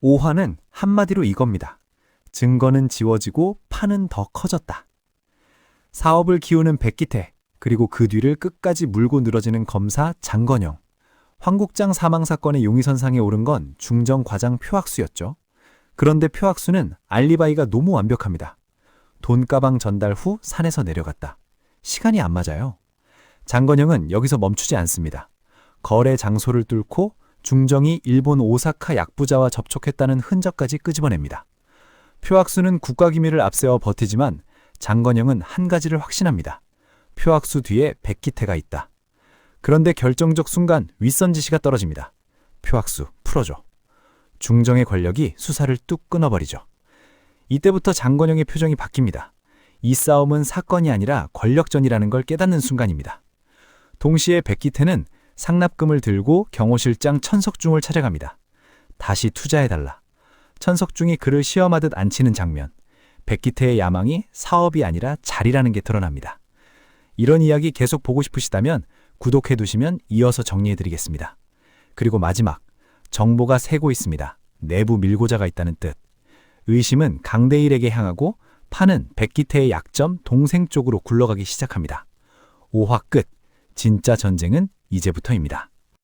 오화는 한마디로 이겁니다. 증거는 지워지고 판은 더 커졌다. 사업을 키우는 백기태, 그리고 그 뒤를 끝까지 물고 늘어지는 검사 장건영. 황국장 사망 사건의 용의선상에 오른 건 중정 과장 표학수였죠. 그런데 표학수는 알리바이가 너무 완벽합니다. 돈가방 전달 후 산에서 내려갔다. 시간이 안 맞아요. 장건영은 여기서 멈추지 않습니다. 거래 장소를 뚫고 중정이 일본 오사카 약부자와 접촉했다는 흔적까지 끄집어냅니다. 표학수는 국가기밀을 앞세워 버티지만 장건영은 한 가지를 확신합니다. 표학수 뒤에 백기태가 있다. 그런데 결정적 순간 윗선 지시가 떨어집니다. 표학수 풀어줘. 중정의 권력이 수사를 뚝 끊어버리죠. 이때부터 장건영의 표정이 바뀝니다. 이 싸움은 사건이 아니라 권력전이라는 걸 깨닫는 순간입니다. 동시에 백기태는 상납금을 들고 경호실장 천석중을 찾아갑니다. 다시 투자해달라. 천석중이 그를 시험하듯 앉히는 장면. 백기태의 야망이 사업이 아니라 자리라는 게 드러납니다. 이런 이야기 계속 보고 싶으시다면 구독해 두시면 이어서 정리해드리겠습니다. 그리고 마지막, 정보가 새고 있습니다. 내부 밀고자가 있다는 뜻. 의심은 강대일에게 향하고 판은 백기태의 약점 동생 쪽으로 굴러가기 시작합니다. 5화 끝. 진짜 전쟁은 이제부터입니다.